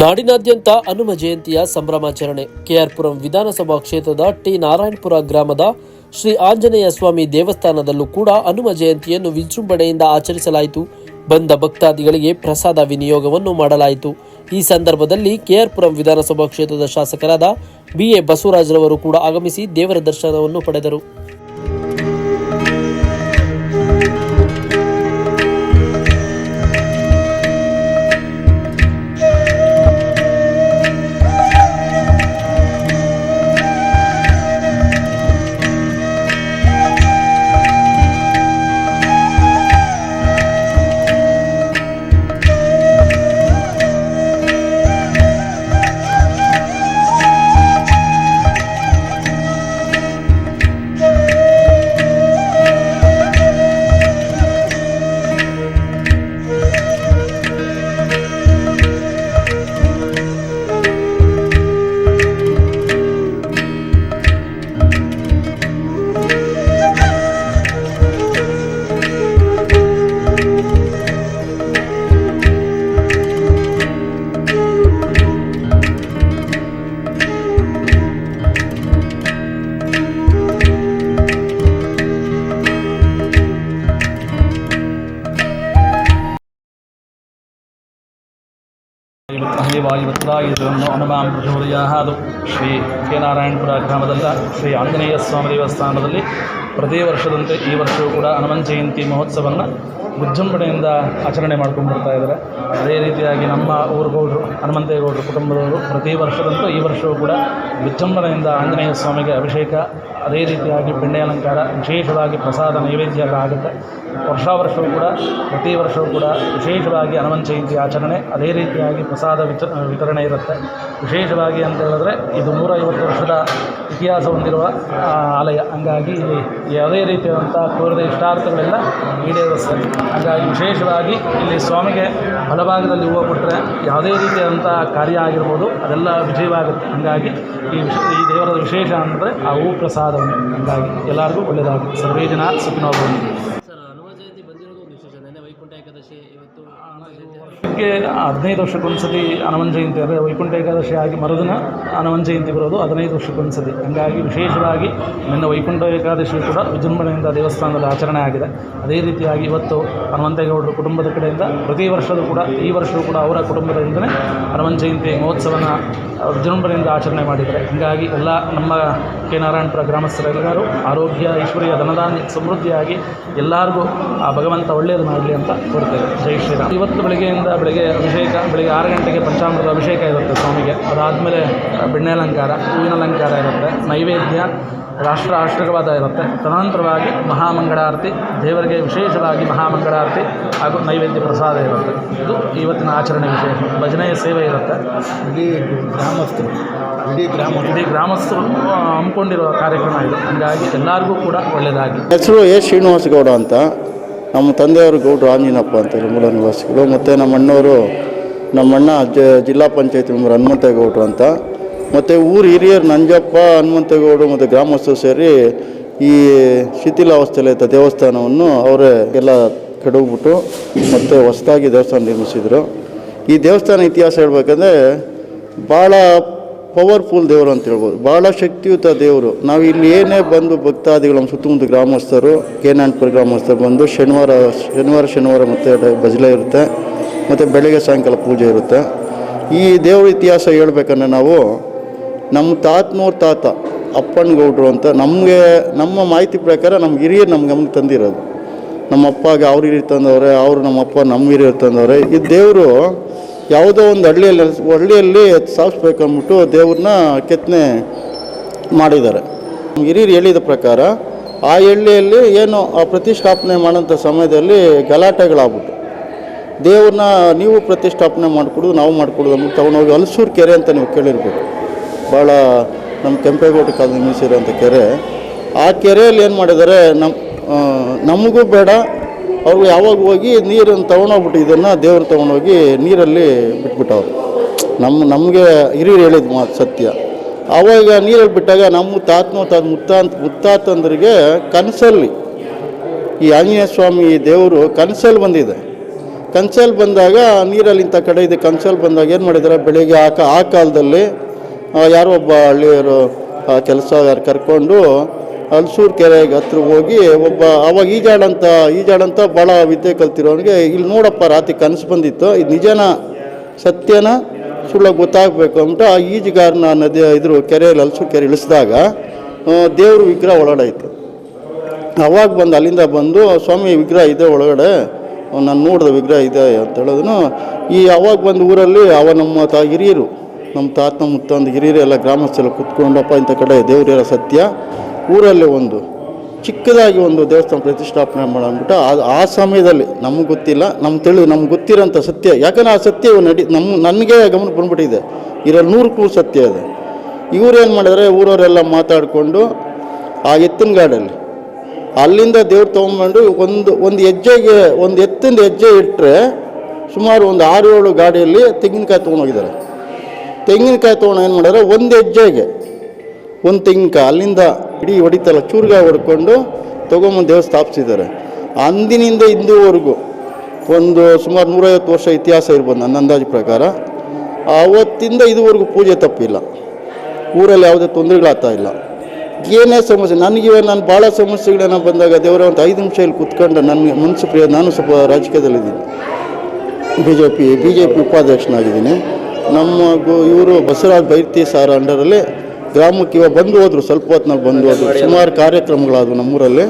ನಾಡಿನಾದ್ಯಂತ ಹನುಮ ಜಯಂತಿಯ ಸಂಭ್ರಮಾಚರಣೆ. ಕೆಆರ್ಪುರಂ ವಿಧಾನಸಭಾ ಕ್ಷೇತ್ರದ ಟಿ ನಾರಾಯಣಪುರ ಗ್ರಾಮದ ಶ್ರೀ ಆಂಜನೇಯ ಸ್ವಾಮಿ ದೇವಸ್ಥಾನದಲ್ಲೂ ಕೂಡ ಹನುಮ ಜಯಂತಿಯನ್ನು ವಿಜೃಂಭಣೆಯಿಂದ ಆಚರಿಸಲಾಯಿತು. ಬಂದ ಭಕ್ತಾದಿಗಳಿಗೆ ಪ್ರಸಾದ ವಿನಿಯೋಗವನ್ನು ಮಾಡಲಾಯಿತು. ಈ ಸಂದರ್ಭದಲ್ಲಿ ಕೆಆರ್ಪುರಂ ವಿಧಾನಸಭಾ ಕ್ಷೇತ್ರದ ಶಾಸಕರಾದ ಬಿಎ ಬಸವರಾಜರವರು ಕೂಡ ಆಗಮಿಸಿ ದೇವರ ದರ್ಶನವನ್ನು ಪಡೆದರು. ವಾಯುವತ್ರಾಯುಧವನ್ನು ಹನುಮಾನ್ ಪ್ರಚೋದಯಾದು ಶ್ರೀ ಕೆ ನಾರಾಯಣಪುರ ಗ್ರಾಮದಲ್ಲ ಶ್ರೀ ಆಂಜನೇಯ ಸ್ವಾಮಿ ದೇವಸ್ಥಾನದಲ್ಲಿ ಪ್ರತಿ ವರ್ಷದಂತೆ ಈ ವರ್ಷವೂ ಕೂಡ ಹನುಮನ್ ಜಯಂತಿ ಮಹೋತ್ಸವವನ್ನು ವಿಜೃಂಭಣೆಯಿಂದ ಆಚರಣೆ ಮಾಡ್ಕೊಂಡು ಬರ್ತಾ ಇದ್ದಾರೆ. ಅದೇ ರೀತಿಯಾಗಿ ನಮ್ಮ ಊರುಗೌಡರು, ಹನುಮಂತೇಗೌಡರು ಕುಟುಂಬದವರು ಪ್ರತಿ ವರ್ಷದಂತೂ ಈ ವರ್ಷವೂ ಕೂಡ ವಿಜೃಂಭಣೆಯಿಂದ ಆಂಜನೇಯ ಸ್ವಾಮಿಗೆ ಅಭಿಷೇಕ ಅದೇ ರೀತಿಯಾಗಿ ಬೆಣ್ಣೆ ಅಲಂಕಾರ, ವಿಶೇಷವಾಗಿ ಪ್ರಸಾದ ನೈವೇದ್ಯ ಆಗುತ್ತೆ. ವರ್ಷ ವರ್ಷವೂ ಕೂಡ, ಪ್ರತಿ ವರ್ಷವೂ ಕೂಡ ವಿಶೇಷವಾಗಿ ಹನುಮನ್ ಜಯಂತಿ ಆಚರಣೆ, ಅದೇ ರೀತಿಯಾಗಿ ಪ್ರಸಾದ ವಿತ, ವಿತರಣೆ ಇರುತ್ತೆ. ವಿಶೇಷವಾಗಿ ಅಂತ ಹೇಳಿದ್ರೆ, ಇದು ನೂರೈವತ್ತು ವರ್ಷದ ಇತಿಹಾಸ ಹೊಂದಿರುವ ಆಲಯ. ಹಂಗಾಗಿ ಯಾವುದೇ ರೀತಿಯಾದಂಥ ಕೋರಿದ ಇಷ್ಟಾರ್ಥಗಳೆಲ್ಲ ಈಡೇರಿಸ್ತದೆ ಹಾಗಾಗಿ ವಿಶೇಷವಾಗಿ ಇಲ್ಲಿ ಸ್ವಾಮಿಗೆ ಬಲಭಾಗದಲ್ಲಿ ಹೂವು ಕೊಟ್ಟರೆ ಯಾವುದೇ ರೀತಿಯಾದಂಥ ಕಾರ್ಯ ಆಗಿರ್ಬೋದು, ಅದೆಲ್ಲ ವಿಜಯವಾಗುತ್ತೆ. ಹಾಗಾಗಿ ಈ ಈ ದೇವರ ವಿಶೇಷ ಅಂದರೆ ಆ ಹೂ ಪ್ರಸಾದವನ್ನು ಹಾಗಾಗಿ ಎಲ್ಲರಿಗೂ ಒಳ್ಳೆಯದಾಗುತ್ತೆ ಸರ್ವೇ ಜನ ಸುಖಿನೋ ಭವಂತು. ಸರ್ ಹನುಮ ಜಯಂತಿ ಬಂದಿರೋದು ಒಂದು ವಿಶೇಷ. ನೆನ್ನೆ ವೈಕುಂಠ ಏಕಾದಶಿ ಇವತ್ತು ಹೀಗೆ ಹದಿನೈದು ವರ್ಷಕ್ಕೊಂದ್ಸತಿ ಹನುಮನ್ ಜಯಂತಿ ಅಂದರೆ ವೈಕುಂಠ ಏಕಾದಶಿ ಆಗಿ ಮರುದಿನ ಹನುಮನ್ ಜಯಂತಿ ಬರೋದು ಹದಿನೈದು ವರ್ಷಕ್ಕೊಂದ್ಸತಿ. ಹಂಗಾಗಿ ವಿಶೇಷವಾಗಿ ನಿನ್ನೆ ವೈಕುಂಠ ಏಕಾದಶಿ ಕೂಡ ವಿಜೃಂಭಣೆಯಿಂದ ದೇವಸ್ಥಾನದಲ್ಲಿ ಆಚರಣೆ ಆಗಿದೆ. ಅದೇ ರೀತಿಯಾಗಿ ಇವತ್ತು ಹನುಮಂತೇಗೌಡರ ಕುಟುಂಬದ ಕಡೆಯಿಂದ ಪ್ರತಿ ವರ್ಷವೂ ಕೂಡ ಈ ವರ್ಷವೂ ಕೂಡ ಅವರ ಕುಟುಂಬದಿಂದಲೇ ಹನುಮನ್ ಜಯಂತಿ ಮಹೋತ್ಸವನ ವಿಜೃಂಭಣೆಯಿಂದ ಆಚರಣೆ ಮಾಡಿದ್ದಾರೆ. ಹಾಗಾಗಿ ಎಲ್ಲ ನಮ್ಮ ಕೆ ನಾರಾಯಣಪುರ ಗ್ರಾಮಸ್ಥರೆಲ್ಲರೂ ಆರೋಗ್ಯ ಐಶ್ವರ್ಯ ಧನಧಾನ್ಯ ಸಮೃದ್ಧಿಯಾಗಿ ಎಲ್ಲರಿಗೂ ಆ ಭಗವಂತ ಒಳ್ಳೆಯದು ಮಾಡಲಿ ಅಂತ ಕೊಡ್ತೇವೆ ಜೈ ಶ್ರೀರಾಮ್. ಇವತ್ತು ಬೆಳಗ್ಗೆಯಿಂದ ಬೆಳಗ್ಗೆ ಅಭಿಷೇಕ ಬೆಳಗ್ಗೆ ಆರು ಗಂಟೆಗೆ ಪಂಚಾಮೃತ ಅಭಿಷೇಕ ಇರುತ್ತೆ ಸ್ವಾಮಿಗೆ. ಅದಾದಮೇಲೆ ಬೆಣ್ಣೆ ಅಲಂಕಾರ ಹೂವಿನ ಅಲಂಕಾರ ಇರುತ್ತೆ ನೈವೇದ್ಯ ರಾಷ್ಟ್ರ ಆಶ್ರಯವಾದ ಇರುತ್ತೆ. ತದನಂತರವಾಗಿ ಮಹಾಮಂಗಳಾರತಿ ದೇವರಿಗೆ ವಿಶೇಷವಾಗಿ ಮಹಾಮಂಗಳಾರತಿ ಹಾಗೂ ನೈವೇದ್ಯ ಪ್ರಸಾದ ಇರುತ್ತೆ. ಇದು ಇವತ್ತಿನ ಆಚರಣೆ ವಿಶೇಷ. ಭಜನೆಯ ಸೇವೆ ಇರುತ್ತೆ. ಇಡೀ ಗ್ರಾಮಸ್ಥರು ಇಡೀ ಗ್ರಾಮ ಇಡೀ ಗ್ರಾಮಸ್ಥರು ಹಮ್ಮಿಕೊಂಡಿರುವ ಕಾರ್ಯಕ್ರಮ ಇದು. ಹಂಗಾಗಿ ಎಲ್ಲರಿಗೂ ಕೂಡ ಒಳ್ಳೆಯದಾಗಿ. ಹೆಸರು ಎ. ಶ್ರೀನಿವಾಸ ಗೌಡ ಅಂತ. ನಮ್ಮ ತಂದೆಯವರು ಗೌಡ್ರು ಆಂಜಿನಪ್ಪ ಅಂತೇಳಿ ಮೂಲ ನಿವಾಸಿಗಳು. ಮತ್ತು ನಮ್ಮ ಅಣ್ಣವರು ನಮ್ಮಣ್ಣ ಜ, ಜಿಲ್ಲಾ ಪಂಚಾಯತ್ ಮೆಂಬರ್ ಹನುಮಂತೇಗೌಡರು ಅಂತ. ಮತ್ತು ಊರು ಹಿರಿಯರು ನಂಜಪ್ಪ ಹನುಮಂತೇಗೌಡರು ಮತ್ತು ಗ್ರಾಮಸ್ಥರು ಸೇರಿ ಈ ಶಿಥಿಲಾವಸ್ಥೆಯಲ್ಲಿದ್ದ ದೇವಸ್ಥಾನವನ್ನು ಅವರೇ ಎಲ್ಲ ಕೆಡವ್ಬಿಟ್ಟು ಮತ್ತು ಹೊಸದಾಗಿ ದೇವಸ್ಥಾನ ನಿರ್ಮಿಸಿದರು. ಈ ದೇವಸ್ಥಾನ ಇತಿಹಾಸ ಹೇಳ್ಬೇಕಂದ್ರೆ ಭಾಳ ಪವರ್ಫುಲ್ ದೇವರು ಅಂತ ಹೇಳ್ಬೋದು. ಭಾಳ ಶಕ್ತಿಯುತ ದೇವರು. ನಾವು ಇಲ್ಲಿ ಏನೇ ಬಂದು ಭಕ್ತಾದಿಗಳು ನಮ್ಮ ಸುತ್ತಮುತ್ತ ಗ್ರಾಮಸ್ಥರು, ಕೇನಾನ್ಪುರ ಗ್ರಾಮಸ್ಥರು ಬಂದು ಶನಿವಾರ ಶನಿವಾರ ಶನಿವಾರ ಮತ್ತು ಭಜನೆ ಇರುತ್ತೆ. ಮತ್ತು ಬೆಳಗ್ಗೆ ಸಾಯಂಕಾಲ ಪೂಜೆ ಇರುತ್ತೆ. ಈ ದೇವ್ರ ಇತಿಹಾಸ ಹೇಳ್ಬೇಕಂದ್ರೆ ನಾವು ನಮ್ಮ ತಾತನವ್ರ ತಾತ, ಅಪ್ಪನಗೌಡ್ರು ಅಂತ ನಮಗೆ, ನಮ್ಮ ಮಾಹಿತಿ ಪ್ರಕಾರ ನಮ್ಮ ಹಿರಿಯರು ನಮ್ಮ ಗಮನ ತಂದಿರೋದು. ನಮ್ಮ ಅಪ್ಪಗೆ ಅವ್ರ ಹಿರಿಯರು ತಂದವ್ರೆ, ಅವರು ನಮ್ಮ ಅಪ್ಪ ನಮ್ಮ ಹಿರಿಯರು ತಂದವ್ರೆ. ಈ ದೇವರು ಯಾವುದೋ ಒಂದು ಹಳ್ಳಿಯಲ್ಲಿ ಹಳ್ಳಿಯಲ್ಲಿ ಸಾಗಿಸ್ಬೇಕಂದ್ಬಿಟ್ಟು ದೇವ್ರನ್ನ ಕೆತ್ತನೆ ಮಾಡಿದ್ದಾರೆ. ಹಿರಿಯರು ಹೇಳಿದ ಪ್ರಕಾರ ಆ ಹಳ್ಳಿಯಲ್ಲಿ ಏನು ಆ ಪ್ರತಿಷ್ಠಾಪನೆ ಮಾಡೋಂಥ ಸಮಯದಲ್ಲಿ ಗಲಾಟೆಗಳಾಗ್ಬಿಟ್ಟು ದೇವ್ರನ್ನ ನೀವು ಪ್ರತಿಷ್ಠಾಪನೆ ಮಾಡಿಕೊಡೋದು ನಾವು ಮಾಡಿಕೊಡೋದು ಅಂದ್ಬಿಟ್ಟು ತಗೊಂಡೋಗಿ ಹಲಸೂರು ಕೆರೆ ಅಂತ ನೀವು ಕೇಳಿರ್ಬೋದು ಭಾಳ ನಮ್ಮ ಕೆಂಪೇಗೌಡ ಕಾಲದಲ್ಲಿ ಮೀಸಿರೋಂಥ ಕೆರೆ. ಆ ಕೆರೆಯಲ್ಲಿ ಏನು ಮಾಡಿದ್ದಾರೆ ನಮ್ಮ ನಮಗೂ ಬೇಡ ಅವ್ರು ಯಾವಾಗ ಹೋಗಿ ನೀರನ್ನು ತೊಗೊಂಡೋಗ್ಬಿಟ್ಟು ಇದನ್ನು ದೇವ್ರು ತೊಗೊಂಡೋಗಿ ನೀರಲ್ಲಿ ಬಿಟ್ಬಿಟ್ಟವ್ರು. ನಮ್ಮ ನಮಗೆ ಹಿರಿಯರು ಹೇಳಿದ ಮಾತು ಸತ್ಯ. ಆವಾಗ ನೀರಲ್ಲಿ ಬಿಟ್ಟಾಗ ನಮ್ಮ ತಾತನೋ ತಾತ ಮುತ್ತಾಂತ, ಮುತ್ತಾತಂದ್ರಿಗೆ ಕನಸಲ್ಲಿ, ಈ ಆಂಜನೇಯ ಸ್ವಾಮಿ ದೇವರು ಕನಸಲ್ಲಿ ಬಂದಿದೆ. ಕನ್ಸಲ್ಲಿ ಬಂದಾಗ ನೀರಲ್ಲಿ ಇಂಥ ಕಡೆ ಇದೆ, ಕನ್ಸಲ್ಲಿ ಬಂದಾಗ ಏನು ಮಾಡಿದ್ದಾರೆ ಬೆಳಿಗ್ಗೆ ಆ ಆ ಕಾಲದಲ್ಲಿ ಯಾರೋ ಒಬ್ಬ ಹಳ್ಳಿಯವರು ಕೆಲಸಗಾರ ಕರ್ಕೊಂಡು ಹಲ್ಸೂರು ಕೆರೆಗೆ ಹತ್ರ ಹೋಗಿ ಒಬ್ಬ ಅವಾಗ ಈಜಾಡಂತ ಈಜಾಡಂತ ಭಾಳ ವಿದ್ಯೆ ಕಲ್ತಿರೋನಿಗೆ ಇಲ್ಲಿ ನೋಡಪ್ಪ ರಾತ್ರಿ ಕನಸು ಬಂದಿತ್ತು, ಇದು ನಿಜನ ಸತ್ಯನ ಸುಳ್ಳ ಗೊತ್ತಾಗಬೇಕು ಅಂತ ಆ ಈಜುಗಾರನ ನದಿ ಇದ್ರು ಕೆರೆಯಲ್ಲಿ, ಹಲ್ಸೂರು ಕೆರೆ ಇಳಿಸಿದಾಗ ದೇವ್ರ ವಿಗ್ರಹ ಒಳಗಡೆ ಅವಾಗ ಬಂದು ಅಲ್ಲಿಂದ ಬಂದು ಸ್ವಾಮಿ ವಿಗ್ರಹ ಇದೆ ಒಳಗಡೆ ನಾನು ನೋಡಿದ ವಿಗ್ರಹ ಇದೆ ಅಂತ ಹೇಳೋದನ್ನು, ಈ ಅವಾಗ ಬಂದು ಊರಲ್ಲಿ ಅವ ನಮ್ಮ ತಾ, ಹಿರಿಯರು, ನಮ್ಮ ತಾತ ಮುತ್ತಂದು ಹಿರಿಯರು ಎಲ್ಲ ಗ್ರಾಮಸ್ಥರೆಲ್ಲ ಕುತ್ಕೊಂಡಪ್ಪ ಇಂಥ ಕಡೆ ದೇವರಿರೋ ಸತ್ಯ ಊರಲ್ಲಿ ಒಂದು, ಚಿಕ್ಕದಾಗಿ ಒಂದು ದೇವಸ್ಥಾನ ಪ್ರತಿಷ್ಠಾಪನೆ ಮಾಡಿಬಿಟ್ಟು ಅದು ಆ ಸಮಯದಲ್ಲಿ ನಮಗೆ ಗೊತ್ತಿಲ್ಲ ನಮ್ಮ ತಿಳಿ ನಮ್ಗೆ ಗೊತ್ತಿರೋಂಥ ಸತ್ಯ. ಯಾಕಂದ್ರೆ ಆ ಸತ್ಯ ನಡಿ ನಮ್ಮ ನನಗೆ ಗಮನಕ್ಕೆ ಬಂದ್ಬಿಟ್ಟಿದೆ. ಇರೋ ನೂರಕ್ಕೂ ಸತ್ಯ ಇದೆ. ಇವ್ರು ಏನು ಮಾಡಿದ್ರೆ? ಊರವರೆಲ್ಲ ಮಾತಾಡಿಕೊಂಡು ಆ ಎತ್ತಿನ ಗಾಡಲ್ಲಿ, ಅಲ್ಲಿಂದ ದೇವ್ರು ತೊಗೊಂಬಂಡು ಒಂದು ಒಂದು ಹೆಜ್ಜೆಗೆ ಒಂದು ಎತ್ತಿಂದ ಹೆಜ್ಜೆ ಇಟ್ಟರೆ ಸುಮಾರು ಒಂದು ಆರು ಏಳು ಗಾಡಿಯಲ್ಲಿ ತೆಂಗಿನಕಾಯಿ ತೊಗೊಂಡೋಗಿದ್ದಾರೆ ತೆಂಗಿನಕಾಯಿ ತೊಗೊಂಡು ಏನು ಮಾಡಿದ್ರೆ? ಒಂದು ಹೆಜ್ಜೆಗೆ, ಒಂದು ತೆಂಗಿನಕಾಯಿ. ಅಲ್ಲಿಂದ ಇಡೀ ಹೊಡಿತಲ್ಲ, ಚೂರ್ಗ ಹೊಡ್ಕೊಂಡು ತಗೊಂಬಂದು ದೇವ್ರು ಸ್ಥಾಪಿಸಿದ್ದಾರೆ. ಅಂದಿನಿಂದ ಇಂದುವರೆಗೂ ಒಂದು ಸುಮಾರು ನೂರೈವತ್ತು ವರ್ಷ ಇತಿಹಾಸ ಇರ್ಬೋದು ನನ್ನ ಅಂದಾಜು ಪ್ರಕಾರ. ಆವತ್ತಿಂದ ಇದುವರೆಗೂ ಪೂಜೆ ತಪ್ಪಿಲ್ಲ. ಊರಲ್ಲಿ ಯಾವುದೇ ತೊಂದರೆಗಳಾಗ್ತಾ ಇಲ್ಲ. ಏನೇ ಸಮಸ್ಯೆ, ನನಗೆ ನಾನು ಭಾಳ ಸಮಸ್ಯೆಗಳನ್ನ ಬಂದಾಗ ದೇವರ ಒಂದು ಐದು ನಿಮಿಷ ಇಲ್ಲಿ ಕುತ್ಕೊಂಡು ನನಗೆ ಮನಸ್ಸು ಪ್ರಿಯ, ನಾನು ಸ್ವಲ್ಪ ರಾಜಕೀಯದಲ್ಲಿದ್ದೀನಿ. B J P B J P ಉಪಾಧ್ಯಕ್ಷನಾಗಿದ್ದೀನಿ. ನಮ್ಮ ಇವರು ಬಸವರಾಜ್ ಬೈರ್ತಿ ಸಾರ ಅಂಡರಲ್ಲಿ ಗ್ರಾಮಕ್ಕೆ ಇವಾಗ ಬಂದು ಹೋದರು ಸ್ವಲ್ಪ ಹೊತ್ತಿನಲ್ಲಿ ಬಂದು ಹೋದ್ರು. ಸುಮಾರು ಕಾರ್ಯಕ್ರಮಗಳಾದವು ನಮ್ಮೂರಲ್ಲಿ.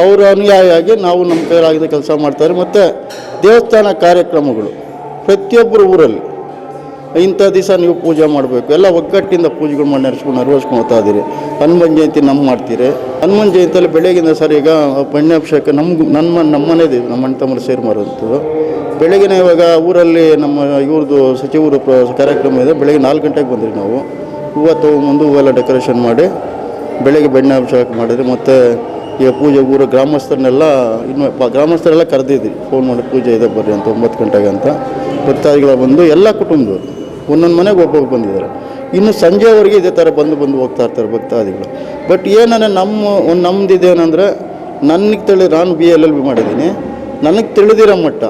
ಅವರ ಅನುಯಾಯಿಯಾಗಿ ನಾವು ನಮ್ಮ ಕೈಲಾಗಿದ್ದ ಕೆಲಸ ಮಾಡ್ತಾರೆ. ಮತ್ತು ದೇವಸ್ಥಾನ ಕಾರ್ಯಕ್ರಮಗಳು ಪ್ರತಿಯೊಬ್ಬರು ಊರಲ್ಲಿ. ಇಂಥ ದಿವಸ ನೀವು ಪೂಜೆ ಮಾಡಬೇಕು. ಎಲ್ಲ ಒಗ್ಗಟ್ಟಿಂದ ಪೂಜೆಗಳು ಮಾಡಿ ನಡೆಸ್ಕೊಂಡು ನೆರವೇರಿಸ್ಕೊಂಡು ಹೋಗ್ತಾ ಇದ್ದೀರಿ. ಹನುಮನ್ ಜಯಂತಿ ನಮ್ಮ ಮಾಡ್ತೀರಿ. ಹನುಮನ್ ಜಯಂತಿಯಲ್ಲಿ ಬೆಳಗಿನ ಸರ್ ಈಗ ಪುಣ್ಯಾಭಿಷೇಕ ನಮ್ಗೆ ನಮ್ಮ ನಮ್ಮನೇದು ನಮ್ಮ ಅಣ್ಣ ತಮ್ಮ ಸೇರಿ ಮಾಡುವಂಥದ್ದು ಬೆಳಗಿನ ಇವಾಗ ಊರಲ್ಲಿ ನಮ್ಮ ಇವ್ರದ್ದು ಸಚಿವರು ಪ್ರ- ಕಾರ್ಯಕ್ರಮ ಇದೆ. ಬೆಳಗ್ಗೆ ನಾಲ್ಕು ಗಂಟೆಗೆ ಬಂದಿರಿ ನಾವು. ಹೂವು ತೊಗೊಂಬಂದು ಹೂವೆಲ್ಲ ಡೆಕೋರೇಷನ್ ಮಾಡಿ ಬೆಳಗ್ಗೆ ಬೆಣ್ಣೆ ಅಭಿಷೇಕ ಮಾಡಿದ್ರಿ ಮತ್ತು ಈಗ ಪೂಜೆ ಊರ ಗ್ರಾಮಸ್ಥರನ್ನೆಲ್ಲ ಇನ್ನು ಗ್ರಾಮಸ್ಥರೆಲ್ಲ ಕರೆದಿದ್ವಿ ಫೋನ್ ಮಾಡಿ ಪೂಜೆ ಇದೆ ಬರ್ರಿ ಅಂತ ಒಂಬತ್ತು ಗಂಟೆಗೆ ಅಂತ. ಭಕ್ತಾದಿಗಳ ಬಂದು ಎಲ್ಲ ಕುಟುಂಬದವರು, ಒಂದೊಂದು ಮನೆಗೆ ಒಬ್ಬೊಬ್ಬರು ಬಂದಿದ್ದಾರೆ. ಇನ್ನು ಸಂಜೆವರೆಗೆ ಇದೇ ಥರ ಬಂದು ಬಂದು ಹೋಗ್ತಾ ಇರ್ತಾರೆ ಭಕ್ತಾದಿಗಳು. ಬಟ್ ಏನಂದರೆ ನಮ್ಮ ಒಂದು ನಮ್ಮದಿದೇನೆಂದರೆ ನನಗೆ ತಿಳಿ ನಾನು ಬಿ ಎಲ್ ಎಲ್ ಬಿ ಮಾಡಿದ್ದೀನಿ. ನನಗೆ ತಿಳಿದಿರೋ ಮಟ್ಟ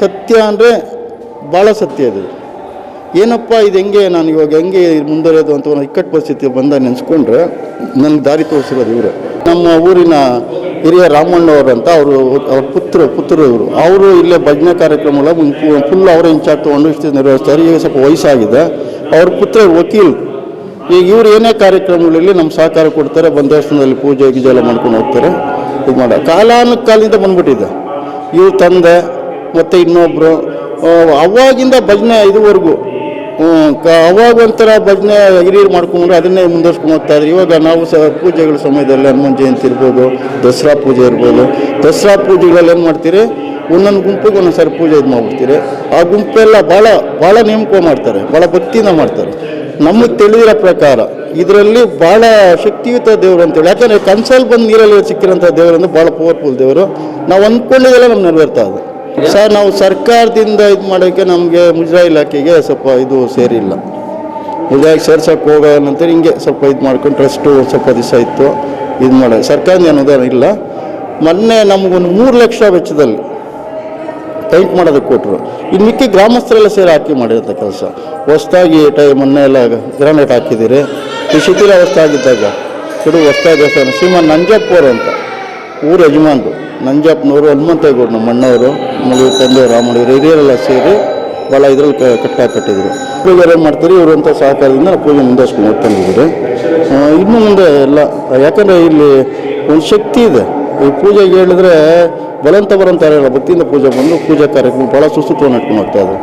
ಸತ್ಯ ಅಂದರೆ ಭಾಳ ಸತ್ಯ ಇದು ಏನಪ್ಪ, ಇದು ಹೆಂಗೆ? ನಾನು ಇವಾಗ ಹೆಂಗೆ ಮುಂದುವರೆಯೋದು ಅಂತ ಒಂದು ಇಕ್ಕಟ್ಟು ಪರಿಸ್ಥಿತಿ ಬಂದ ನೆನೆಸ್ಕೊಂಡ್ರೆ ನನಗೆ ದಾರಿ ತೋರಿಸಿರೋದು ಇವರು. ನಮ್ಮ ಊರಿನ ಹಿರಿಯ ರಾಮಣ್ಣವ್ರು ಅಂತ ಅವರು, ಅವ್ರ ಪುತ್ರ ಪುತ್ರ ಇವರು. ಅವರು ಇಲ್ಲೇ ಭಜನೆ ಕಾರ್ಯಕ್ರಮಗಳ ಫುಲ್ ಅವರೇ ಇನ್ಚಾರ್ಜ್ ತೊಗೊಂಡು ಇಷ್ಟು ನಿರ್ವಹಿಸ್ತಾರೆ ಸ್ವಲ್ಪ ವಯಸ್ಸಾಗಿದೆ. ಅವ್ರ ಪುತ್ರ ವಕೀಲ್. ಈಗ ಇವ್ರು ಏನೇ ಕಾರ್ಯಕ್ರಮಗಳಲ್ಲಿ ನಮ್ಮ ಸಹಕಾರ ಕೊಡ್ತಾರೆ, ಬಂದ ಪೂಜೆ ಗೀಜೆ ಎಲ್ಲ ಮಾಡ್ಕೊಂಡು ಹೋಗ್ತಾರೆ, ಇದು ಮಾಡ. ಕಾಲಾನುಕಾಲದಿಂದ ಬಂದ್ಬಿಟ್ಟಿದೆ. ಇವ್ರ ತಂದೆ, ಮತ್ತು ಇನ್ನೊಬ್ಬರು ಅವಾಗಿಂದ ಭಜನೆ ಇದುವರೆಗೂ ಅವಾಗ ಒಂಥರ ಭಜನೆ ಹಿರಿಯರು ಮಾಡ್ಕೊಂಡ್ರೆ ಅದನ್ನೇ ಮುಂದುವರ್ಸ್ಕೊಂಡು ಹೋಗ್ತಾ ಇದ್ರು. ಇವಾಗ ನಾವು ಸಹ ಪೂಜೆಗಳ ಸಮಯದಲ್ಲಿ ಹನುಮಾನ್ ಜಯಂತಿ ಇರ್ಬೋದು, ದಸರಾ ಪೂಜೆ ಇರ್ಬೋದು. ದಸರಾ ಪೂಜೆಗಳಲ್ಲಿ ಏನು ಮಾಡ್ತೀರಿ? ಒಂದೊಂದು ಗುಂಪಿಗೆ ಒಂದೊಂದು ಸಾರಿ ಪೂಜೆ ಇದು ಮಾಡ್ಬಿಡ್ತೀರಿ. ಆ ಗುಂಪೆಲ್ಲ ಭಾಳ ಭಾಳ ನೇಮಕ ಮಾಡ್ತಾರೆ, ಭಾಳ ಭಕ್ತಿಯಿಂದ ಮಾಡ್ತಾರೆ. ನಮಗೆ ತಿಳಿದಿರೋ ಪ್ರಕಾರ ಇದರಲ್ಲಿ ಭಾಳ ಶಕ್ತಿಯುತ ದೇವರು ಅಂತೇಳಿ ಯಾಕಂದರೆ ಕನ್ಸಲ್ಲಿ ಬಂದು ನೀರಲ್ಲಿ ಸಿಕ್ಕಿರೋಂಥ ದೇವರು ಅಂದರೆ ಭಾಳ ಪವರ್ಫುಲ್ ದೇವರು. ನಾವು ಅಂದ್ಕೊಂಡಿದ್ದೆಲ್ಲ ನಮ್ಗೆ ನೆರವೇರ್ತಾ ಇದೆ. ಸರ್, ನಾವು ಸರ್ಕಾರದಿಂದ ಇದು ಮಾಡೋಕ್ಕೆ ನಮಗೆ ಮುಜರಾಯಿ ಇಲಾಖೆಗೆ ಸ್ವಲ್ಪ ಇದು ಸೇರಿಲ್ಲ. ಮುಜರಾಯಿಗೆ ಸೇರ್ಸೋಕೆ ಹೋಗೋಣಂತ ಹಿಂಗೆ ಸ್ವಲ್ಪ ಇದು ಮಾಡ್ಕೊಂಡು ಟ್ರಸ್ಟು ಸ್ವಲ್ಪ ದಿವಸ ಇತ್ತು, ಇದು ಮಾಡೋದು ಸರ್ಕಾರದ ಅನುದಾನ ಇಲ್ಲ. ಮೊನ್ನೆ ನಮಗೊಂದು ಮೂರು ಲಕ್ಷ ವೆಚ್ಚದಲ್ಲಿ ಪೈಂಟ್ ಮಾಡೋದಕ್ಕೆ ಕೊಟ್ಟರು ಇನ್ನು ಮಿಕ್ಕಿ ಗ್ರಾಮಸ್ಥರೆಲ್ಲ ಸೇರಿ ಹಾಕಿ ಮಾಡಿರೋಂಥ ಕೆಲಸ. ಹೊಸ್ದಾಗಿ ಟೈ ಮೊನ್ನೆ ಎಲ್ಲ ಗ್ರಾನೇಟ್ ಹಾಕಿದ್ದೀರಿ. ಈ ಶಿಥಿಲಾವಸ್ಥೆ ಆಗಿದ್ದಾಗ, ಇದು ಹೊಸ್ದಾಗಿ ದೇವಸ್ಥಾನ ಶ್ರೀಮಾನ್ ನಂಜಪ್ಪವ್ರು ಅಂತ ಊರು ಯಜಮಾನ್ರು. ನಂಜಪ್ಪನವರು ಹನುಮಂತೇಗೌಡ ನಮ್ಮ ಅಣ್ಣವರು ಮಗಳು ತಂದೆ ರಾಮಣ್ಣವರು, ಹಿರಿಯರೆಲ್ಲ ಸೇರಿ ಭಾಳ ಇದ್ರಲ್ಲಿ ಕಟ್ಟ ಕಟ್ಟಿದ್ರು. ಪೂಜೆ ಏನು ಮಾಡ್ತಾರೆ, ಇವರು ಅಂತ ಸಹಕಾರದಿಂದ ಪೂಜೆ ಮುಂದುವರ್ಸ್ಕೊಂಡು ಹೋಗ್ತಾನಿದ್ದಾರೆ ಇನ್ನು ಮುಂದೆ ಎಲ್ಲ, ಯಾಕಂದರೆ ಇಲ್ಲಿ ಒಂದು ಶಕ್ತಿ ಇದೆ. ಈ ಪೂಜೆಗೆ ಹೇಳಿದ್ರೆ ಬಲಂತ ಬರಂತ ಭಕ್ತಿಯಿಂದ ಪೂಜೆ ಬಂದು ಪೂಜಾ ಕಾರ್ಯಕ್ರಮ ಭಾಳ ಸುಸೂತ್ರವಾಗಿ ನಡ್ಕೊಂಡು ಹೋಗ್ತಾ ಇದೆ